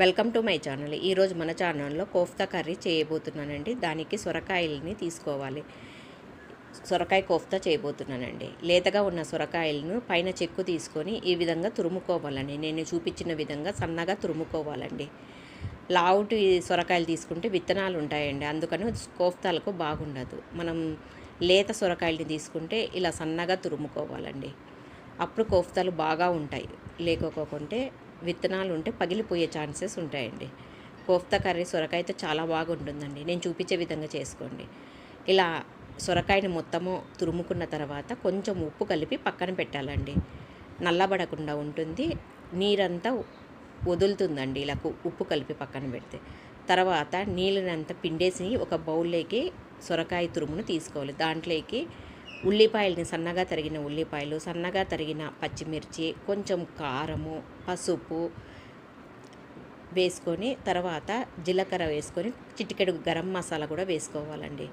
Welcome to my channel. ఈరోజు మన ఛానల్లో కోఫ్తా కర్రీ చేయబోతున్నానండి. దానికి సొరకాయల్ని తీసుకోవాలి. సొరకాయ కోఫ్తా చేయబోతున్నానండి. లేతగా ఉన్న సొరకాయలను పైన చెక్కు తీసుకొని ఈ విధంగా తురుముకోవాలండి. నేను చూపించిన విధంగా సన్నగా తురుముకోవాలండి. లావుటి సొరకాయలు తీసుకుంటే విత్తనాలు ఉంటాయండి. అందుకని కోఫ్తాలకు బాగుండదు. మనం లేత సొరకాయలని తీసుకుంటే ఇలా సన్నగా తురుముకోవాలండి. అప్పుడు కోఫ్తాలు బాగా ఉంటాయి. లేకపోకుంటే విత్తనాలు ఉంటే పగిలిపోయే ఛాన్సెస్ ఉంటాయండి. కోఫ్తా కర్రీ సొరకాయతో చాలా బాగుంటుందండి. నేను చూపించే విధంగా చేసుకోండి. ఇలా సొరకాయని మొత్తము తురుముకున్న తర్వాత కొంచెం ఉప్పు కలిపి పక్కన పెట్టాలండి. నల్లబడకుండా ఉంటుంది. నీరంతా వదులుతుందండి ఇలా ఉప్పు కలిపి పక్కన పెడితే. తర్వాత నీళ్ళనంతా పిండేసి ఒక బౌల్లోకి సొరకాయ తురుమును తీసుకోవాలి. దాంట్లోకి ఉల్లిపాయలని సన్నగా తరిగిన ఉల్లిపాయలు సన్నగా తరిగిన పచ్చిమిర్చి కొంచెం కారము పసుపు వేసుకొని తర్వాత జీలకర్ర వేసుకొని చిటికెడు గరం మసాలా కూడా వేసుకోవాలండి.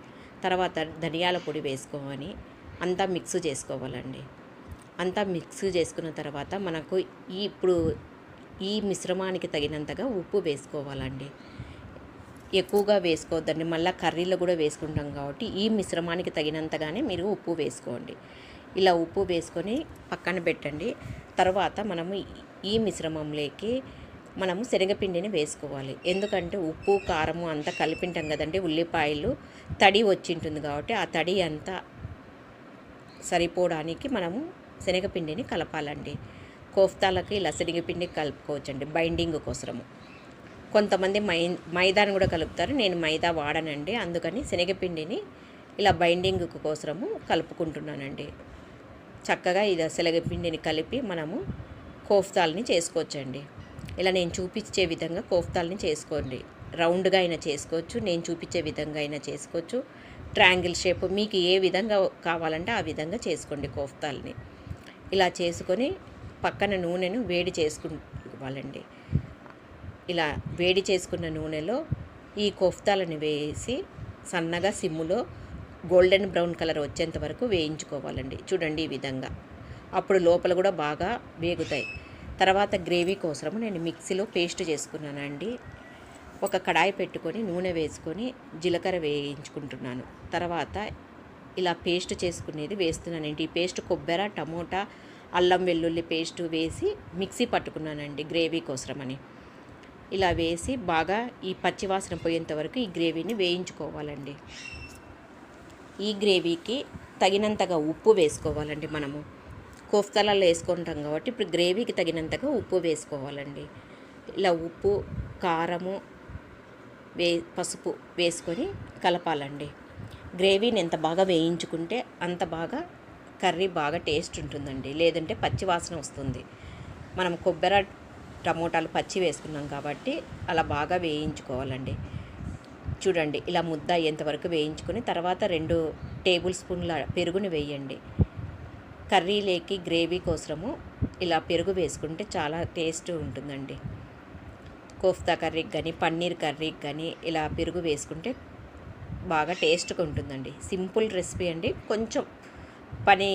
తర్వాత ధనియాల పొడి వేసుకోమని అంతా మిక్స్ చేసుకోవాలండి. అంతా మిక్స్ చేసుకున్న తర్వాత మనకు ఈ ఇప్పుడు ఈ మిశ్రమానికి తగినంతగా ఉప్పు వేసుకోవాలండి. ఎక్కువగా వేసుకోవద్దండి. మళ్ళీ కర్రీలో కూడా వేసుకుంటాం కాబట్టి ఈ మిశ్రమానికి తగినంతగానే మీరు ఉప్పు వేసుకోండి. ఇలా ఉప్పు వేసుకొని పక్కన పెట్టండి. తర్వాత మనము ఈ- మిశ్రమంలోకి మనము శనగపిండిని వేసుకోవాలి. ఎందుకంటే ఉప్పు కారము అంతా కలిపింటాం కదండి. ఉల్లిపాయలు తడి వచ్చింటుంది కాబట్టి ఆ తడి అంతా సరిపోవడానికి మనము శనగపిండిని కలపాలండి. కోఫ్తాలకి ఇలా శనగపిండి కలుపుకోవచ్చండి. బైండింగ్ కోసము కొంతమంది మై మైదాను కూడా కలుపుతారు. నేను మైదా వాడనండి. అందుకని శనగపిండిని ఇలా బైండింగ్ కోసము కలుపుకుంటున్నానండి. చక్కగా ఇది శనగపిండిని కలిపి మనము కోఫ్తాల్ని చేసుకోవచ్చండి. ఇలా నేను చూపించే విధంగా కోఫ్తాల్ని చేసుకోండి. రౌండ్గా అయినా చేసుకోవచ్చు నేను చూపించే విధంగా అయినా చేసుకోవచ్చు. ట్రయాంగిల్ షేప్ మీకు ఏ విధంగా కావాలంటే ఆ విధంగా చేసుకోండి కోఫ్తాల్ని. ఇలా చేసుకొని పక్కన నూనెను వేడి చేసుకోవాలండి ఇలా వేడి చేసుకున్న నూనెలో ఈ కోఫ్తాలను వేసి సన్నగా సిమ్ములో గోల్డెన్ బ్రౌన్ కలర్ వచ్చేంత వరకు వేయించుకోవాలండి. చూడండి ఈ విధంగా. అప్పుడు లోపల కూడా బాగా వేగుతాయి. తర్వాత గ్రేవీ కోసము నేను మిక్సీలో పేస్ట్ చేసుకున్నానండి. ఒక కడాయి పెట్టుకొని నూనె వేసుకొని జీలకర్ర వేయించుకుంటున్నాను. తర్వాత ఇలా పేస్ట్ చేసుకునేది వేస్తున్నానండి. ఈ పేస్ట్ కొబ్బరి టమోటా అల్లం వెల్లుల్లి పేస్ట్ వేసి మిక్సీ పట్టుకున్నానండి గ్రేవీ కోసమని. ఇలా వేసి బాగా ఈ పచ్చివాసన పోయేంత వరకు ఈ గ్రేవీని వేయించుకోవాలండి. ఈ గ్రేవీకి తగినంతగా ఉప్పు వేసుకోవాలండి మనము. కోఫ్తలలో వేసుకుంటాం కాబట్టి ఇప్పుడు గ్రేవీకి తగినంతగా ఉప్పు వేసుకోవాలండి. ఇలా ఉప్పు కారము వే పసుపు వేసుకొని కలపాలండి. గ్రేవీని ఎంత బాగా వేయించుకుంటే అంత బాగా కర్రీ బాగా టేస్ట్ ఉంటుందండి. లేదంటే పచ్చి వాసన వస్తుంది. మనం కొబ్బరి టమోటాలు పచ్చి వేసుకున్నాం కాబట్టి అలా బాగా వేయించుకోవాలండి. చూడండి ఇలా ముద్ద అయ్యేంతవరకు వేయించుకొని తర్వాత రెండు టేబుల్ స్పూన్ల పెరుగుని వేయండి. కర్రీలేకి గ్రేవీ కోసము ఇలా పెరుగు వేసుకుంటే చాలా టేస్ట్ ఉంటుందండి. కోఫ్తా కర్రీకి కానీ పన్నీర్ కర్రీకి కానీ ఇలా పెరుగు వేసుకుంటే బాగా టేస్ట్గా ఉంటుందండి. సింపుల్ రెసిపీ అండి. కొంచెం పని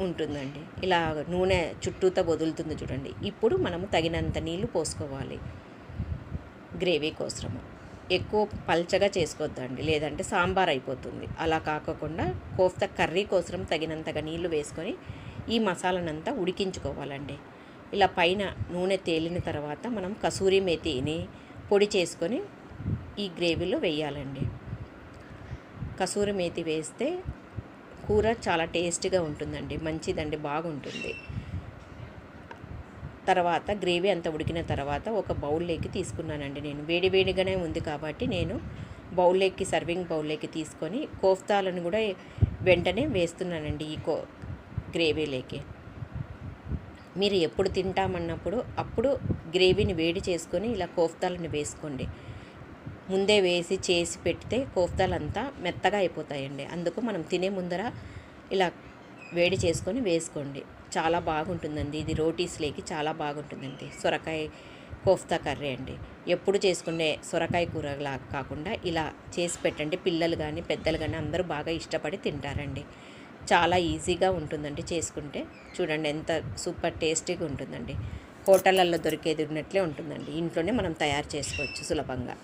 ఉంటుందండి. ఇలా నూనె చుట్టూతో వదులుతుంది చూడండి. ఇప్పుడు మనము తగినంత నీళ్ళు పోసుకోవాలి. గ్రేవీ కోసము. ఎక్కువ పల్చగా చేసుకోవద్దండి లేదంటే సాంబార్ అయిపోతుంది. అలా కాకుండా కోఫ్త కర్రీ కోసం తగినంతగా నీళ్ళు వేసుకొని ఈ మసాలానంతా ఉడికించుకోవాలండి. ఇలా పైన నూనె తేలిన తర్వాత మనం కసూరి మేతిని పొడి చేసుకొని ఈ గ్రేవీలో వేయాలండి. కసూరి మేతి వేస్తే కూర చాలా టేస్టీగా ఉంటుందండి. మంచిదండి బాగుంటుంది. తర్వాత గ్రేవీ అంతా ఉడికిన తర్వాత ఒక బౌల్లోకి తీసుకున్నానండి నేను. వేడివేడిగానే ఉంది కాబట్టి నేను బౌల్లోకి సర్వింగ్ బౌల్లోకి తీసుకొని కోఫ్తాలను కూడా వెంటనే వేస్తున్నానండి ఈ కో గ్రేవీలోకి. మీరు ఎప్పుడు తింటామన్నప్పుడు అప్పుడు గ్రేవీని వేడి చేసుకొని ఇలా కోఫ్తాలను వేసుకోండి. ముందే వేసి చేసి పెడితే కోఫ్తాలంతా మెత్తగా అయిపోతాయండి. అందుకు మనం తినే ముందర ఇలా వేడి చేసుకొని వేసుకోండి. చాలా బాగుంటుందండి. ఇది రోటీస్లోకి చాలా బాగుంటుందండి. సొరకాయ కోఫ్తా కర్రీ అండి. ఎప్పుడు చేసుకునే సొరకాయ కూరలా కాకుండా ఇలా చేసి పెట్టండి. పిల్లలు కానీ పెద్దలు కానీ అందరూ బాగా ఇష్టపడి తింటారండి. చాలా ఈజీగా ఉంటుందండి చేసుకుంటే. చూడండి ఎంత సూపర్ టేస్టీగా ఉంటుందండి. హోటళ్ళల్లో దొరికేది ఉన్నట్లే ఉంటుందండి. ఇంట్లోనే మనం తయారు చేసుకోవచ్చు సులభంగా.